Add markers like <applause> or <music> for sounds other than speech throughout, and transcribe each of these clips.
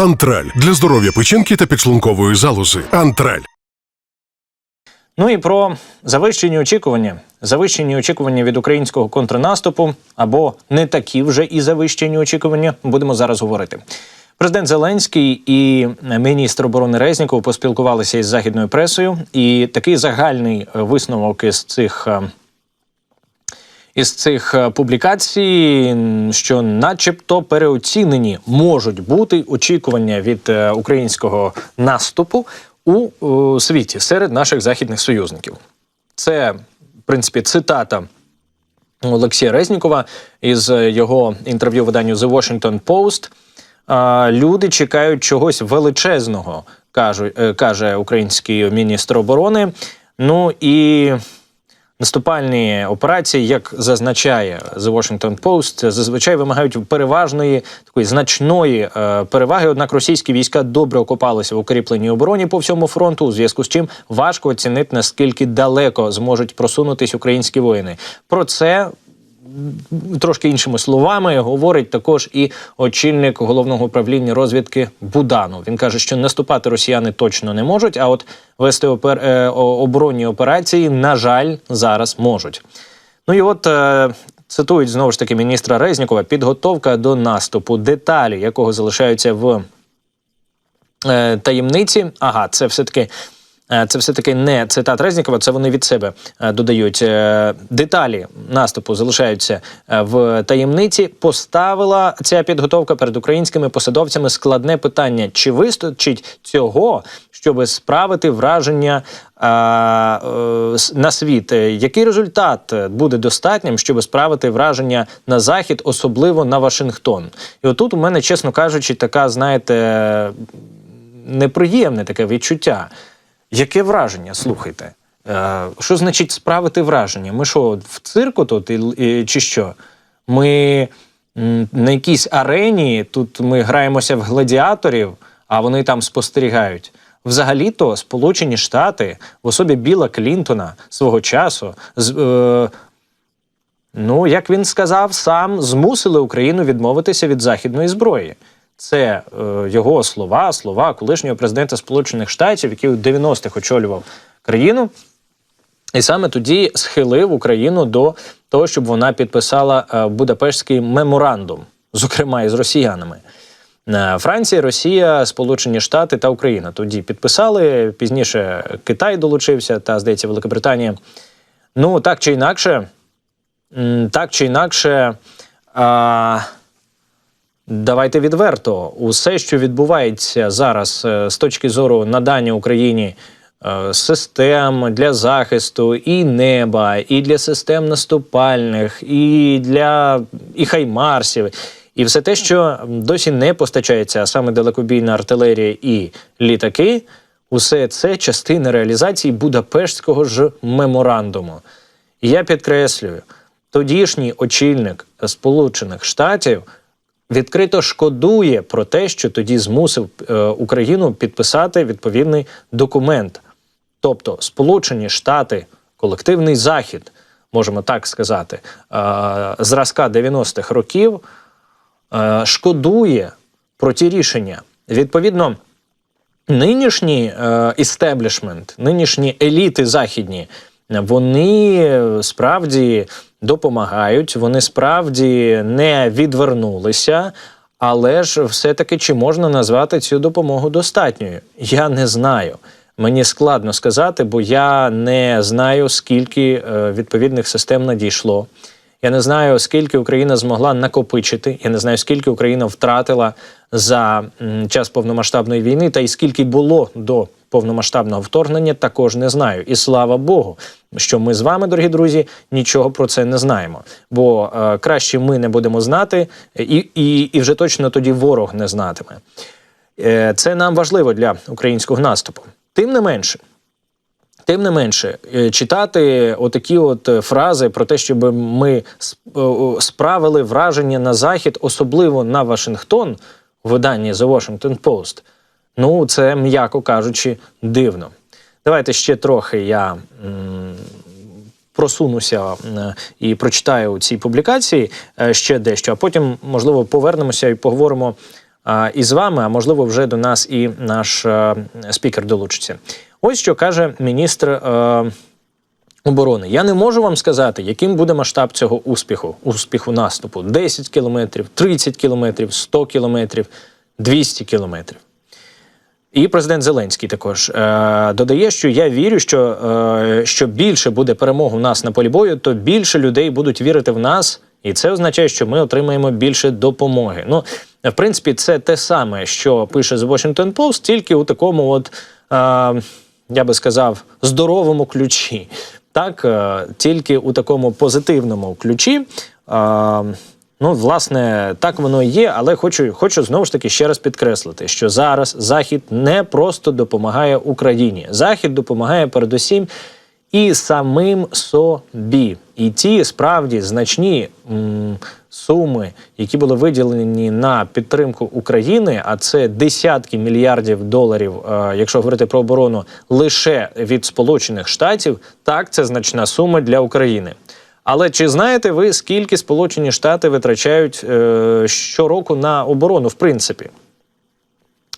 Антраль для здоров'я печінки та підшлункової залози. Антраль. Ну і про завищені очікування. Завищені очікування від українського контрнаступу або не такі вже і завищені очікування. Будемо зараз говорити. Президент Зеленський і міністр оборони Резніков поспілкувалися із західною пресою, і такий загальний е, висновок із цих. Із цих е, публікацій, що, начебто, переоцінені можуть бути очікування від е, українського наступу у е, світі серед наших західних союзників. Це, в принципі, цитата Олексія Резнікова із його інтерв'ю виданню The Washington Post. Люди чекають чогось величезного, каже український міністр оборони. Ну і Наступальні операції, як зазначає The Washington Post, зазвичай вимагають переважної такої значної е, переваги. Однак російські війська добре окопалися в укріпленій обороні по всьому фронту, у зв'язку з чим важко оцінити наскільки далеко зможуть просунутись українські воїни. Про це трошки іншими словами говорить також і очільник головного управління розвідки Буданов. Він каже, що наступати росіяни точно не можуть, а от вести опер... е, оборонні операції, на жаль, зараз можуть. Ну і от е, цитують знову ж таки міністра Резнікова: підготовка до наступу, деталі якого залишаються в е, таємниці. Ага, це все-таки. е, Це все-таки не цитат Резнікова, це вони від себе е, додають. Е, Деталі наступу залишаються е, в таємниці. Поставила ця підготовка перед українськими посадовцями складне питання: чи вистачить цього, щоб справити враження е, е, на світ? Е, Який результат е, буде достатнім, щоб справити враження на захід, особливо на Вашингтон? І отут у мене, чесно кажучи, така, знаєте, неприємне таке відчуття. Яке враження? Слухайте. Е, що значить справити враження? Ми що, в цирку тут чи що? Ми на якійсь арені, тут ми граємося в гладіаторів, а вони там спостерігають. Взагалі-то Сполучені Штати в особі Біла Клінтона свого часу з, е, Ну, як він сказав, сам змусили Україну відмовитися від західної зброї. Це е, його слова, слова колишнього президента Сполучених Штатів, який у 90-х очолював країну, і саме тоді схилив Україну до того, щоб вона підписала е, Будапештський меморандум, зокрема із росіянами. Е, Франція, Росія, Сполучені Штати та Україна тоді підписали. Пізніше Китай долучився та, здається, Великобританія. Ну, так чи інакше, так чи інакше, а, давайте відверто, усе, що відбувається зараз е, з точки зору надання Україні е, систем для захисту і неба, і для систем наступальних, і для і хаймарсів. І все те, що досі не постачається, а саме далекобійна артилерія і літаки, усе це частина реалізації Будапештського ж меморандуму. Я підкреслюю, тодішній очільник Сполучених Штатів відкрито шкодує про те, що тоді змусив е, Україну підписати відповідний документ. Тобто, Сполучені Штати, колективний захід, можемо так сказати, е, зразка 90-х років е, шкодує про ті рішення. Відповідно, нинішній істеблішмент, нинішні еліти західні, вони справді допомагають, вони справді не відвернулися. Але ж все-таки чи можна назвати цю допомогу достатньою? Я не знаю. Мені складно сказати, бо я не знаю, скільки е, відповідних систем надійшло. Я не знаю, скільки Україна змогла накопичити. Я не знаю, скільки Україна втратила за час повномасштабної війни, та й скільки було до повномасштабного вторгнення, також не знаю. І слава Богу, що ми з вами, дорогі друзі, нічого про це не знаємо. Бо е, краще ми не будемо знати, і, і, і вже точно тоді ворог не знатиме. Е, Це нам важливо для українського наступу. Тим не менше, Тим не менше, е, читати отакі от е, фрази про те, щоб ми с- справили враження на захід, особливо на Вашингтон, у виданні The Washington Post, ну це м'яко кажучи, дивно. Давайте ще трохи я просунуся е, і прочитаю у цій публікації е, ще дещо, а потім, можливо, повернемося і поговоримо із вами, а можливо, вже до нас і наш е, спікер долучиться. Ось що каже міністр. Е, оборони. Я не можу вам сказати, яким буде масштаб цього успіху, успіху наступу: 10 кілометрів, 30 кілометрів, 100 кілометрів, 200 кілометрів. І президент Зеленський також е, додає, що я вірю, що, е, що більше буде перемог у нас на полі бою, то більше людей будуть вірити в нас, і це означає, що ми отримаємо більше допомоги. Ну, в принципі, це те саме, що пише The Washington Post, тільки у такому, от е, я би сказав, здоровому ключі. Так, е, тільки у такому позитивному ключі. Е, Ну, власне, так воно і є, але хочу, хочу знову ж таки ще раз підкреслити, що зараз Захід не просто допомагає Україні. Захід допомагає передусім і самим собі. І ті справді значні м, суми, які були виділені на підтримку України, а це десятки мільярдів доларів, е, якщо говорити про оборону, лише від Сполучених Штатів, так це значна сума для України. Але чи знаєте ви, скільки Сполучені Штати витрачають е, щороку на оборону, в принципі?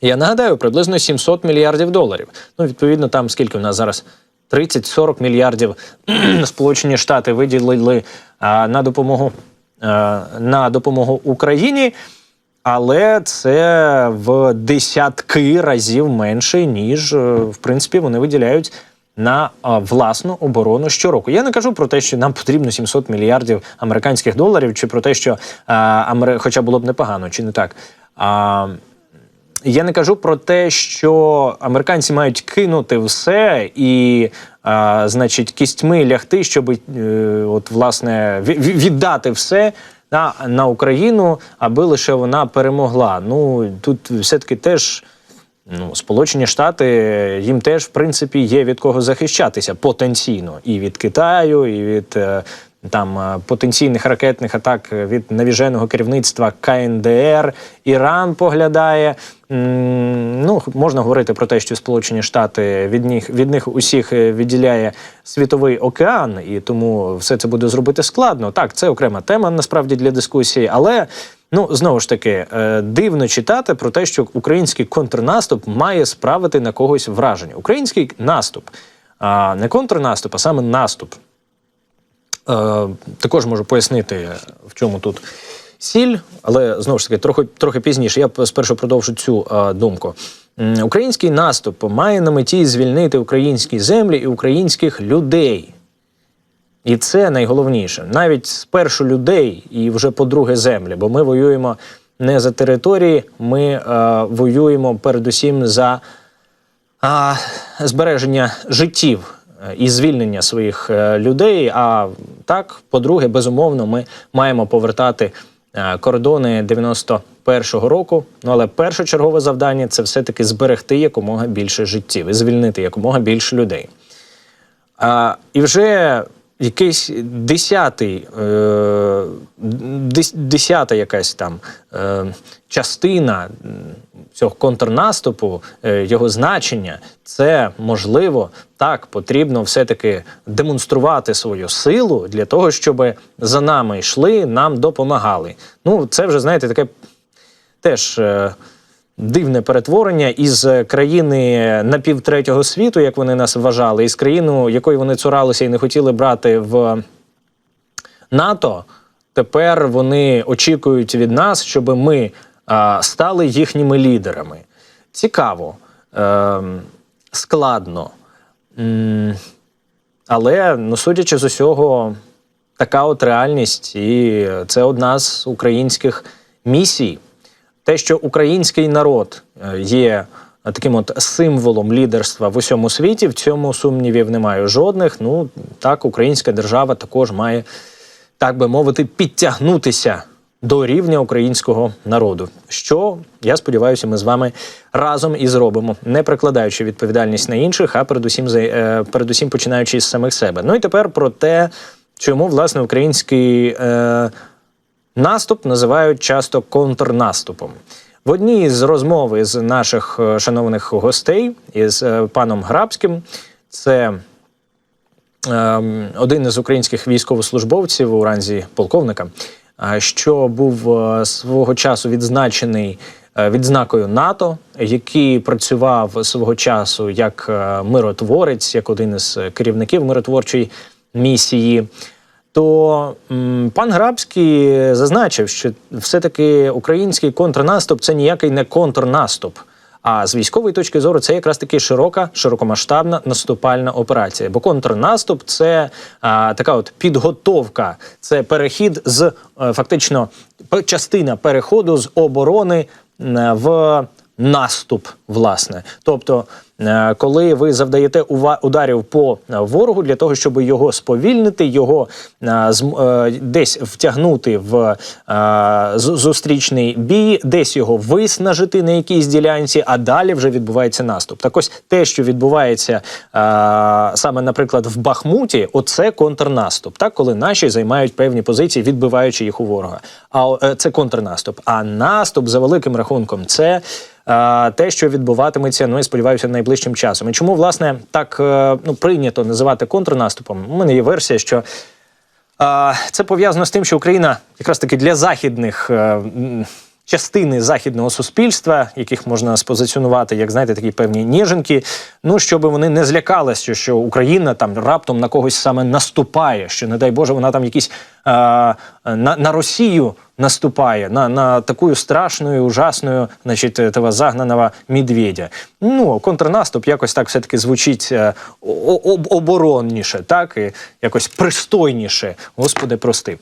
Я нагадаю, приблизно 700 мільярдів доларів. Ну, відповідно, там скільки у нас зараз 30-40 мільярдів <clears throat> Сполучені Штати виділили а, на допомогу а, на допомогу Україні. Але це в десятки разів менше, ніж е, в принципі вони виділяють на власну оборону щороку. Я не кажу про те, що нам потрібно 700 мільярдів американських доларів, чи про те, що а, Амери... хоча було б непогано, чи не так. А, я не кажу про те, що американці мають кинути все і, а, значить, кістьми лягти, щоб е, от, власне, ві- ві- віддати все на, на Україну, аби лише вона перемогла. Ну тут все-таки теж. Ну, Сполучені Штати їм теж, в принципі, є від кого захищатися потенційно і від Китаю, і від е, там е, потенційних ракетних атак від навіженого керівництва КНДР. Іран поглядає. Ну, можна говорити про те, що Сполучені Штати від них від них усіх е, відділяє світовий океан, і тому все це буде зробити складно. Так, це окрема тема насправді для дискусії, але. Ну, знову ж таки, е, дивно читати про те, що український контрнаступ має справити на когось враження. Український наступ, а не контрнаступ, а саме наступ. Е, також можу пояснити, в чому тут сіль, але знову ж таки, трохи, трохи пізніше. Я спершу продовжу цю е, думку. Український наступ має на меті звільнити українські землі і українських людей. І це найголовніше. Навіть спершу людей і вже по-друге землі, бо ми воюємо не за території, ми е, воюємо передусім за а, збереження життів е, і звільнення своїх е, людей. А так, по-друге, безумовно, ми маємо повертати е, кордони 91-го року. Ну але першочергове завдання це все-таки зберегти якомога більше життів і звільнити якомога більше людей. А, і вже якийсь десятий, е, десята якась там е, частина цього контрнаступу, е, його значення, це можливо так потрібно все-таки демонструвати свою силу для того, щоб за нами йшли, нам допомагали. Ну, це вже знаєте, таке теж. Дивне перетворення із країни напівтретього світу, як вони нас вважали, із країну, якої вони цуралися і не хотіли брати в НАТО. Тепер вони очікують від нас, щоб ми а, стали їхніми лідерами. Цікаво, е, складно. Але, ну, судячи з усього, така от реальність, і це одна з українських місій. Те, що український народ е, є таким от символом лідерства в усьому світі, в цьому сумнівів немає жодних. Ну так, українська держава також має, так би мовити, підтягнутися до рівня українського народу. Що я сподіваюся, ми з вами разом і зробимо, не прикладаючи відповідальність на інших, а передусім за- е, передусім починаючи з самих себе. Ну і тепер про те, чому власне український. Е, Наступ називають часто контрнаступом. В одній з розмов із наших е, шановних гостей із е, паном Грабським, це ем, один із українських військовослужбовців у ранзі полковника, що був е, свого часу відзначений е, відзнакою НАТО, який працював свого часу як е, миротворець, як один із е, керівників миротворчої місії. То пан Грабський зазначив, що все-таки український контрнаступ це ніякий не контрнаступ. А з військової точки зору це якраз таки широка, широкомасштабна наступальна операція. Бо контрнаступ це а, така от підготовка, це перехід з е, фактично частина переходу з оборони в наступ, власне. Тобто, коли ви завдаєте ударів по е, ворогу для того, щоб його сповільнити, його е, е, десь втягнути в е, зустрічний бій, десь його виснажити на якійсь ділянці, а далі вже відбувається наступ. Так ось те, що відбувається е, саме, наприклад, в Бахмуті, оце контрнаступ, так коли наші займають певні позиції, відбиваючи їх у ворога. А е, це контрнаступ. А наступ за великим рахунком це. Е, Те, що відбуватиметься, ну і сподіваюся, найближчим часом. І чому власне так е, ну прийнято називати контрнаступом? У мене є версія, що Це пов'язано з тим, що Україна якраз таки для західних. Е, Частини західного суспільства, яких можна спозиціонувати, як знаєте, такі певні ніженки. Ну щоб вони не злякалися, що Україна там раптом на когось саме наступає, що не дай Боже, вона там якісь е, на, на Росію наступає, на, на таку страшну, ужасну, значить, этого загнаного медведя. Ну, контрнаступ якось так все-таки звучить е, об- оборонніше, так і якось пристойніше. Господи, прости.